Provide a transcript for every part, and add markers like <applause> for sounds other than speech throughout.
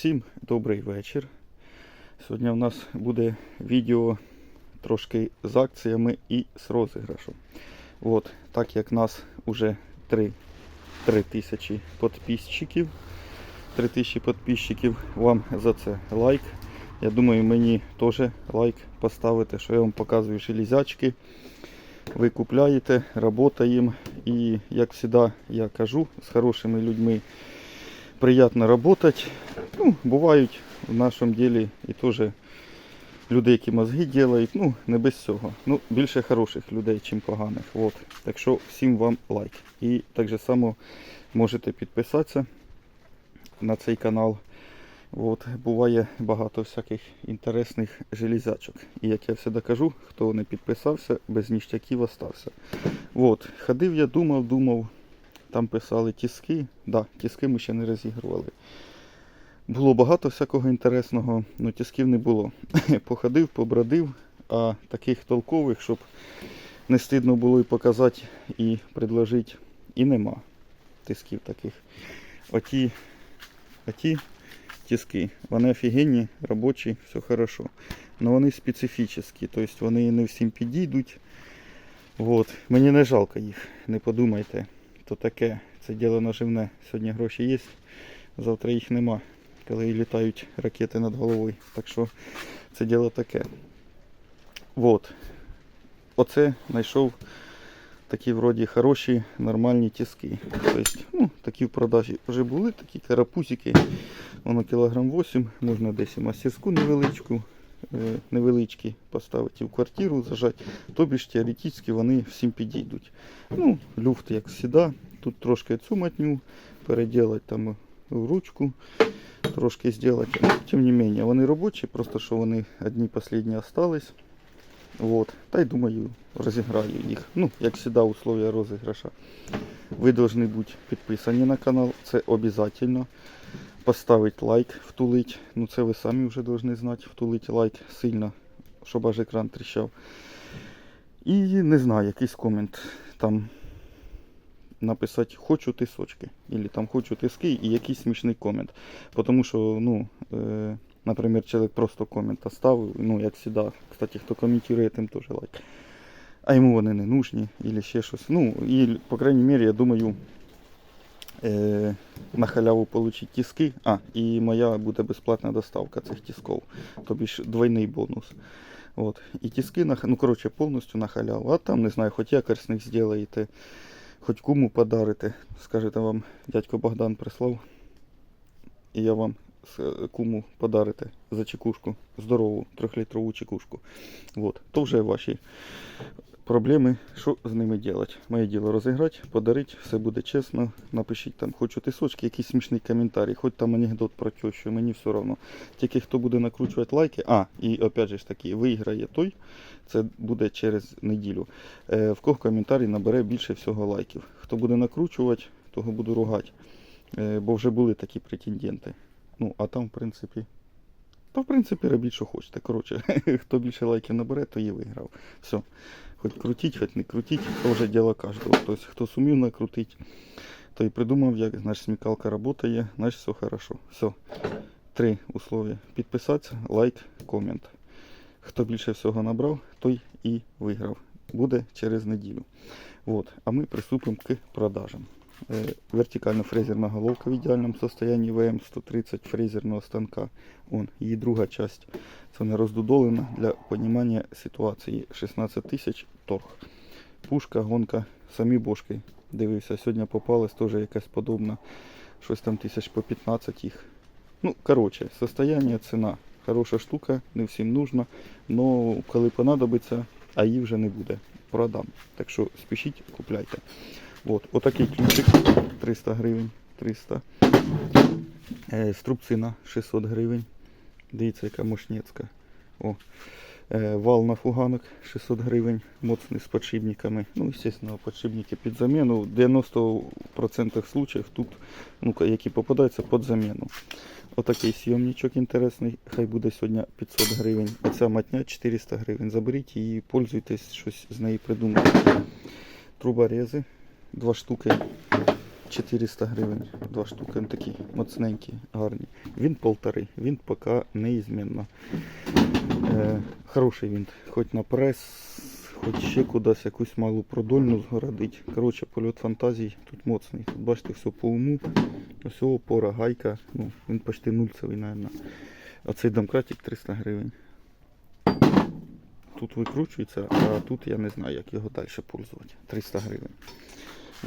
Всім добрий вечір. Сьогодні у нас буде відео трошки з акціями і з розіграшем. От, так як нас уже 3, 3 тисячі підписчиків, 3 тисячі підписчиків, вам за це лайк. Я думаю, мені теж лайк поставити, що я вам показую железячки. Ви купляєте, працюємо. І як завжди я кажу, з хорошими людьми приємно працювати. Ну, бувають в нашому ділі і теж люди, які мозги роблять, ну, не без цього. Ну, більше хороших людей, ніж поганих. От. Так що всім вам лайк. І так же само можете підписатися на цей канал. От, буває багато всяких інтересних железячок. І як я завжди кажу, хто не підписався, без ніштяків остався. От, ходив я, думав, думав, там писали тіски. Да, тіски ми ще не розігрували. Було багато всякого інтересного, але тисків не було. <laughs> Походив, побродив, а таких толкових, щоб не стидно було і показати, і предложити, і нема тисків таких. Оті, оті тиски, вони офігенні, робочі, все хорошо. Но вони специфічні, тобто вони не всім підійдуть. Вот. Мені не жалко їх, не подумайте. То таке, це діло наживне. Сьогодні гроші є, завтра їх нема, коли літають ракети над головою. Так що це діло таке. Вот. Оце знайшов такі вроді хороші, нормальні тиски. Тобто, ну, такі в продажі вже були, такі карапузики. Воно кілограм 8, можна десь і мастерську невеличку, е, невеличкі поставити в квартиру, зажати. Тобі ж теоретично вони всім підійдуть. Ну, люфт як завжди. Тут трошки цю матню переділати там в ручку, трошки зробити. Тим не менше, вони робочі, просто що вони одні останні остались. Вот. Та й думаю, розіграю їх. Ну, як завжди, условия розіграша. Ви повинні бути підписані на канал, це обов'язково. Поставити лайк, втулить. Ну це ви самі вже повинні знати, втулить лайк сильно, щоб аж екран тріщав. І не знаю, якийсь комент там написати хочу тисочки. Або там хочу тиски і якийсь смішний комент. Тому що, ну, е, наприклад, чоловік просто комент оставив, ну, як завжди, кстати, хто коментує, тим теж лайк. А йому вони не нужні, або ще щось. Ну, і, по крайній мірі, я думаю, е, на халяву отримати тиски. А, і моя буде безплатна доставка цих тисков. Тобі ж двойний бонус. От. І тиски на ну, коротше, повністю на халяву. А там, не знаю, хоч якорь з них зробите, хоч кому подарите. Скажете вам, дядько Богдан прислав. І я вам е, куму подарите за чекушку. Здорову, трьохлітрову чекушку. От. То вже ваші проблеми, що з ними робити. Моє діло розіграти, подарити, все буде чесно. Напишіть там, хочу тисочки, якийсь смішний коментарій, хоч там анекдот про тещу, мені все одно. Тільки хто буде накручувати лайки, а, і опять же ж таки, виграє той, це буде через неділю. Е, в кого коментарій набере більше всього лайків. Хто буде накручувати, того буду ругати. Е, бо вже були такі претенденти. Ну, а там, в принципі. Та в принципі робіть, що хочете. Коротше, <laughs> хто більше лайків набере, то і виграв. Все. Хоч крутіть, хоч не крутіть, то вже діло кожного. Тобто, хто сумів накрутити, то і придумав, як значить смікалка працює, значить все хорошо. Все. Три условия. Підписатися, лайк, комент. Хто більше всього набрав, той і виграв. Буде через неділю. От. А ми приступимо к продажам. Е, Вертикальна фрезерна головка в ідеальному состоянні ВМ-130 фрезерного станка. Вон, її друга часть. Це вона роздудолена для розуміння ситуації. 16 тисяч торг. Пушка, гонка, самі бошки. Дивився, сьогодні попалась теж якась подобна. Щось там тисяч по 15 їх. Ну, коротше, состояние, ціна. Хороша штука, не всім нужна. Но коли понадобиться, а її вже не буде. Продам. Так що спішіть, купляйте. От, отакий ключик 300 гривень. 300. Е, струбцина 600 гривень. Дивіться, яка мощнецька. О. Е, вал на фуганок 600 гривень, моцний з подшипниками. Ну, звісно, подшипники під заміну. В 90% случаїв тут, ну, які попадаються під заміну. Отакий сйомничок інтересний, хай буде сьогодні 500 гривень. Оця матня 400 гривень. Заберіть її, пользуйтесь, щось з неї придумайте. Труборези, два штуки. 400 гривень. Два штуки. Він такі моцненькі, гарні. Він полтори. Він поки неізмінно. Е, хороший він. Хоч на прес, хоч ще кудись якусь малу продольну згородить. Коротше, польот фантазій тут моцний. Тут бачите, все по уму. Ось опора, гайка. Ну, він почти нульцевий, мабуть. Оцей домкратик 300 гривень. Тут викручується, а тут я не знаю, як його далі пользувати. 300 гривень.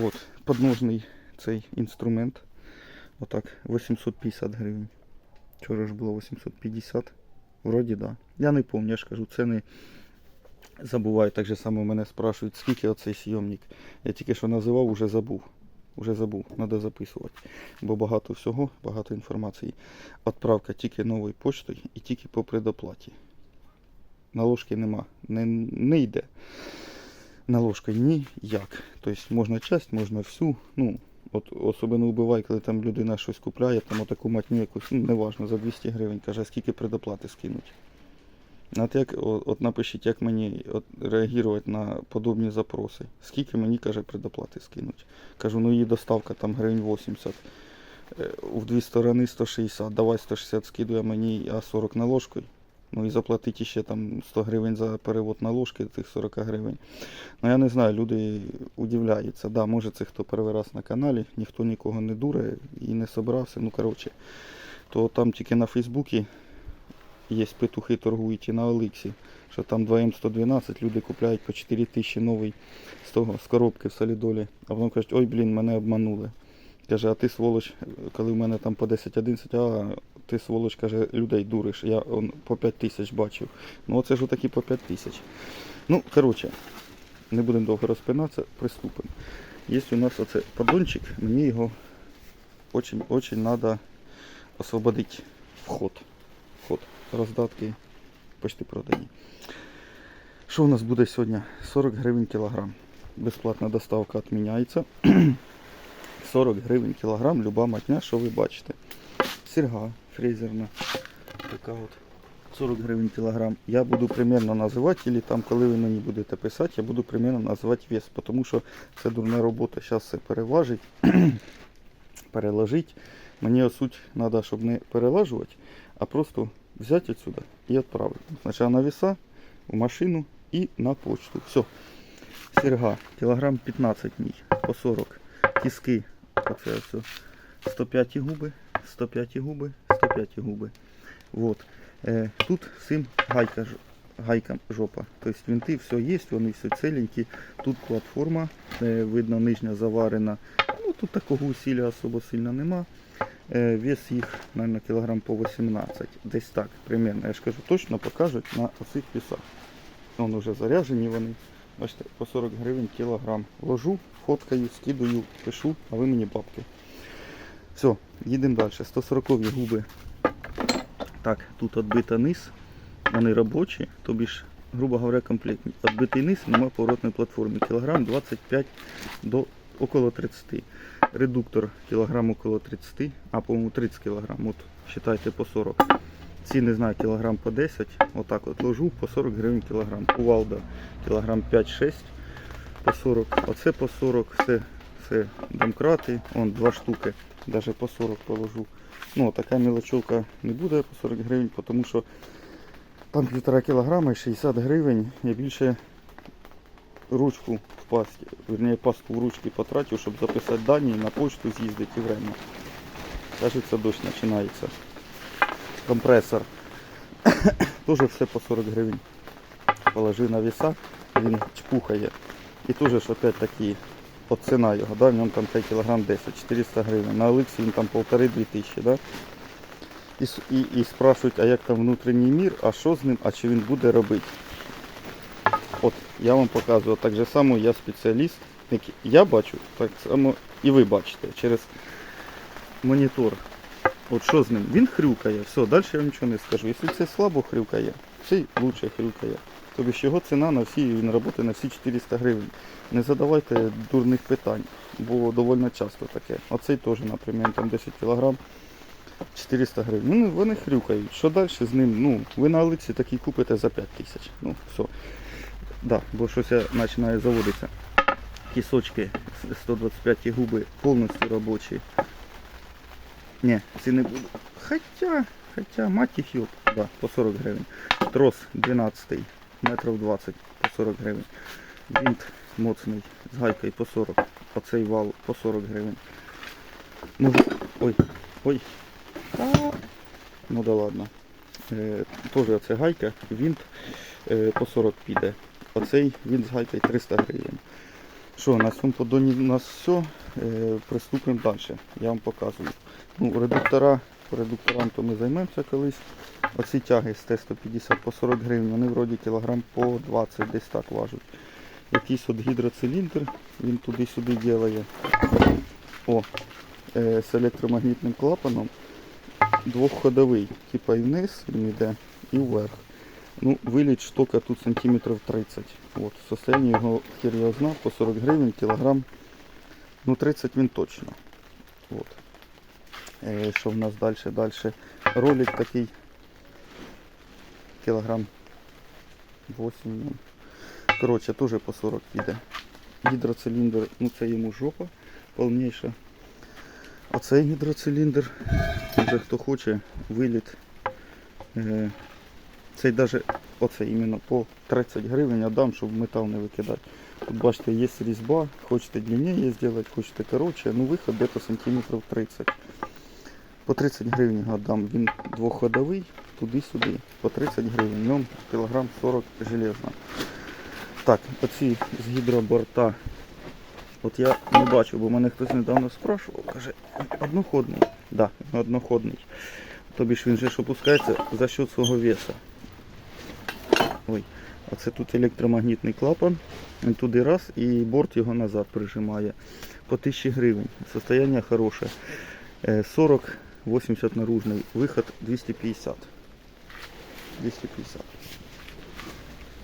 От, подножний цей інструмент. Отак, 850 гривень. Вчора ж було 850. Вроді да. Я не пам'ятаю, я ж кажу, ціни забуваю. Так же само мене спрашують, скільки оцей сйомник. Я тільки що називав, уже забув. Уже забув, треба записувати. Бо багато всього, багато інформації. Отправка тільки новою поштою і тільки по предоплаті. Наложки нема. Не, не йде. Наложка ніяк. Тобто можна часть, можна всю. Ну, от особливо вбивай, коли там людина щось купляє, там отаку матню якусь, ну, неважно, за 200 гривень, каже, скільки предоплати скинуть. От, як, от, от напишіть, як мені от, реагувати на подобні запроси. Скільки мені, каже, предоплати скинуть. Кажу, ну її доставка там гривень 80. Е, В дві сторони 160. Давай 160 скидує мені, а 40 наложкою. Ну і заплатити ще там 100 гривень за перевод наложки, тих 40 гривень. Ну я не знаю, люди удивляються. Да, може це хто перший раз на каналі, ніхто нікого не дуре і не собирався. Ну коротше, то там тільки на Фейсбуці є петухи торгують і на Оликсі, що там 2М112 люди купляють по 4 тисячі новий з того, з коробки в солідолі. А потім кажуть, ой, блін, мене обманули. Каже, а ти сволоч, коли в мене там по 10-11, а ти сволоч, каже, людей дуриш. Я он, по 5 тисяч бачив. Ну оце ж отакі по 5 тисяч. Ну, коротше, не будемо довго розпинатися, приступимо. Є у нас оце поддончик, мені його очень надо освободити вход. Вход. Роздатки почти продані. Що у нас буде сьогодні? 40 гривень кілограм. Безплатна доставка відміняється. <clears throat> 40 гривень кілограм, люба матня, що ви бачите. Серга фрезерна. Така от 40 гривень кілограм. Я буду примерно називати, або там, коли ви мені будете писати, я буду примерно називати вес, тому що це дурна робота. Зараз все переважить, <clears throat> переложити. Мені суть треба, щоб не перелажувати, а просто взяти отсюда і відправити. Спочатку на веса, в машину і на почту. Все. Серга, кілограм 15 ній, по 40. Тіски, оце все. 105 губи, 105 губи, 105 губи. Вот. Е, тут сим гайка, гайка жопа. Тобто винти все є, вони все ціленькі. Тут платформа, е, видно, нижня заварена. Ну, тут такого усилля особо сильно нема. Е, вес їх, мабуть, кілограм по 18. Десь так, примерно. Я ж кажу, точно покажуть на оцих весах. Вон вже заряжені вони. Бачите, по 40 гривень кілограм. Ложу, фоткаю, скидаю, пишу, а ви мені бабки. Все, їдемо далі. 140 губи. Так, тут відбита низ. Вони робочі, тобі ж, грубо говоря, комплектні. Відбитий низ, нема поворотної платформи. Кілограм 25 до около 30. Редуктор кілограм около 30, а по-моєму 30 кілограм. От, вважайте по 40. Ці, не знаю, кілограм по 10. Отак от ложу по 40 гривень кілограм. Кувалда кілограм 5-6 по 40. Оце по 40, все, все домкрати, он два штуки, навіть по 40 положу. Ну, така мілочовка не буде по 40 гривень, тому що там півтора кілограма і 60 гривень. Я більше ручку в пасті, верніше пасту в ручки потратив, щоб записати дані на почту з'їздити время. Кажеться, дощ починається. Компресор. <coughs> Тоже все по 40 гривень. Положив на веса, він чпухає. І теж опять такі, от ціна його, да? в ньому там 5 кг 10, 400 гривень. На Олексі він там 1,5-2 тисячі, да? І, і, і спрашують, а як там внутрішній мір, а що з ним, а чи він буде робити. От я вам показую, так же само я спеціаліст, я бачу, так само і ви бачите через монітор. От що з ним? Він хрюкає, все, далі я вам нічого не скажу. Якщо це слабо хрюкає, цей лучше хрюкає. Тобто його ціна на всі, він працює на всі 400 гривень. Не задавайте дурних питань, бо доволі часто таке. Оцей теж, наприклад, там 10 кг 400 гривень. Ну, вони хрюкають. Що далі з ним? Ну, ви на Олексі такий купите за 5 тисяч. Ну, все. Да, бо щось я починаю заводитися. кісочки 125 губи повністю робочі. Ні, ці не буду. Хоча, хоча, мать їх да, по 40 гривень. Трос 12, метрів 20 по 40 гривень. Винт моцний з гайкою по 40. Оцей вал по 40 гривень. Ну, ой, ой. Ну да ладно. Е, Теж оце гайка, винт е, по 40 піде. Оцей винт з гайкою 300 гривень. Що, на цьому подоні у нас все. Е, приступимо далі. Я вам показую. Ну, редуктора, то ми займемося колись. Оці тяги з Т-150 по 40 гривень, вони вроді кілограм по 20 десь так важуть. Якийсь от гідроциліндр, він туди-сюди ділає. О, е, з електромагнітним клапаном. Двохходовий, типа і вниз він йде, і вверх. Ну, виліт штука тут сантиметрів 30. От, состояние його хер його знав, по 40 гривень, кілограм. Ну 30 він точно. От. Е, що в нас далі? Далі ролик такий. Кілограм 8. Ну. Коротше, теж по 40 піде. Гідроциліндр, ну це йому жопа повніша. А цей гідроциліндр, вже хто хоче, виліт. Е, цей даже оце іменно по 30 гривень отдам, щоб метал не викидати. Тут бачите, є різьба, хочете длиннее зробити, хочете коротше, ну виход десь сантиметрів 30. По 30 гривень отдам. Він двоходовий, туди-сюди. По 30 гривень. Ньому кілограм 40 железно. Так, оці з гідроборта. От я не бачу, бо мене хтось недавно спрашував, каже, одноходний. Так, да, одноходний. Тобі ж він же ж опускається за счет свого веса. Ой, а це тут електромагнітний клапан. Він туди раз і борт його назад прижимає. По 1000 гривень. Состояние хороше. Е, 40, 80 наружний. Виход 250. 250.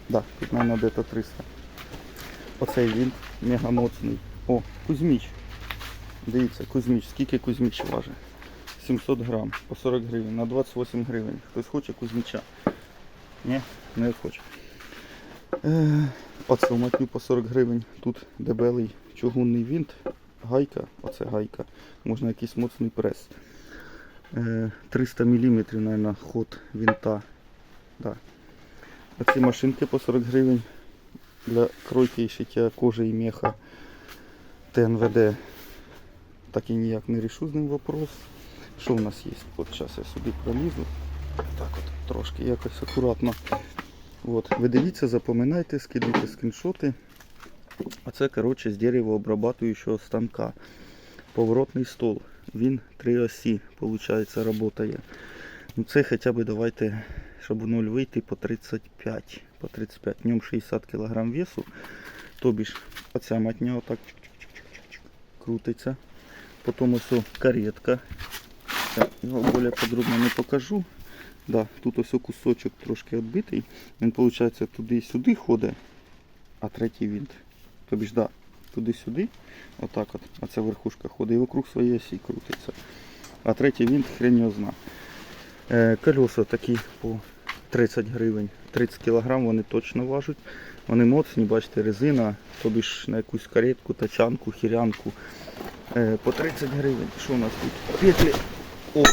Да, тут, мабуть, где-то 300. Оцей він мега моцний. О, Кузьміч. Дивіться, Кузьміч. Скільки Кузьміч важить? 700 грам по 40 гривень на 28 гривень. Хтось хоче Кузьміча? Ні, не хоче. Е, оце матню по 40 гривень. Тут дебелий чугунний винт, гайка, оце гайка. Можна якийсь моцний прес. Е, 300 мм, мабуть, ход винта. Да. Оці машинки по 40 гривень для кройки і шиття кожи і меха ТНВД. Так і ніяк не рішу з ним вопрос. Що в нас є? От зараз я сюди пролізу. Так от трошки якось акуратно. От. Ви дивіться, запам'ятайте, скидайте скріншоти. А це коротше з деревообрабатуючого станка. Поворотний стол. Він три осі, виходить, працює. Ну це хоча б давайте, щоб в ноль вийти по 35. По 35. В ньому 60 кг весу. Тобі ж оця матня отак чик-чик-чик-чик крутиться. Потім ось каретка. Я його більш подробно не покажу. Да, тут ось кусочок трошки відбитий. Він виходить туди і сюди ходить, а третій винт. Тобі ж да, туди-сюди, отак от, а ця верхушка ходить і вокруг своєї осі крутиться. А третій винт хрен його зна. Е, колеса такі по 30 гривень, 30 кг вони точно важать. Вони моцні, бачите, резина, тобі ж на якусь каретку, тачанку, хірянку. Е, по 30 гривень. Що у нас тут? Петлі. О,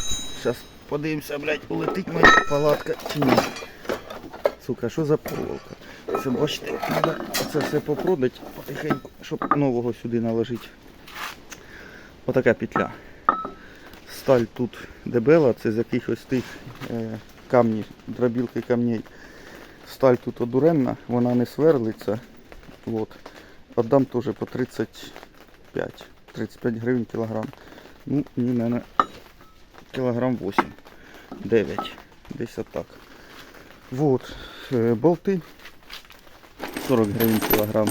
зараз подивимося, блядь, улетить моя палатка чи ні. Сука, що за проволока? Це бачите, треба це все попродати потихеньку, щоб нового сюди наложити. Отака петля. Сталь тут дебела, це з якихось тих е, камнів, дробілки камней. Сталь тут одуренна, вона не сверлиться. От. Отдам теж по 35. 35 гривень кілограм. Ну, ні, мене кілограм 8. 9. Десь отак. Вот. Е, Болти 40 гривень кілограм.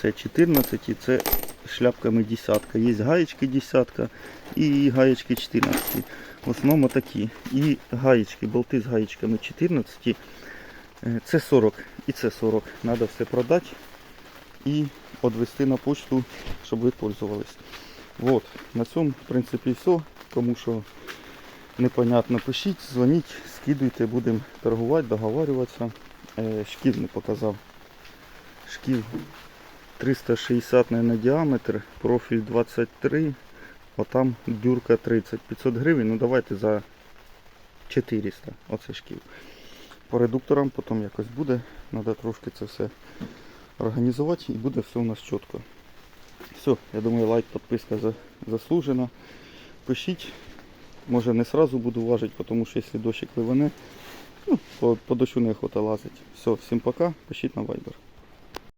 Це 14 і це шляпками десятка. Є гаєчки десятка і гаєчки 14. В основному такі. І гаєчки, болти з гаєчками 14. Е, Це 40 і це 40. Треба все продати і відвести на почту, щоб ви пользувались. Вот. На цьому, в принципі, все. Кому що непонятно, пишіть, дзвоніть, скидуйте, будемо торгувати, договарюватися. Е, шків не показав. Шків 360 на діаметр, профіль 23, а там дюрка 30. 500 гривень, ну давайте за 400 оце шків. По редукторам потім якось буде. Треба трошки це все організувати і буде все у нас чітко. Все, я думаю, лайк, підписка заслужена. Пишіть. Може не сразу буду важити, тому що якщо дощик ливане, ну, по, по дощу неохота лазить. Все, всім пока, пишіть на Viber.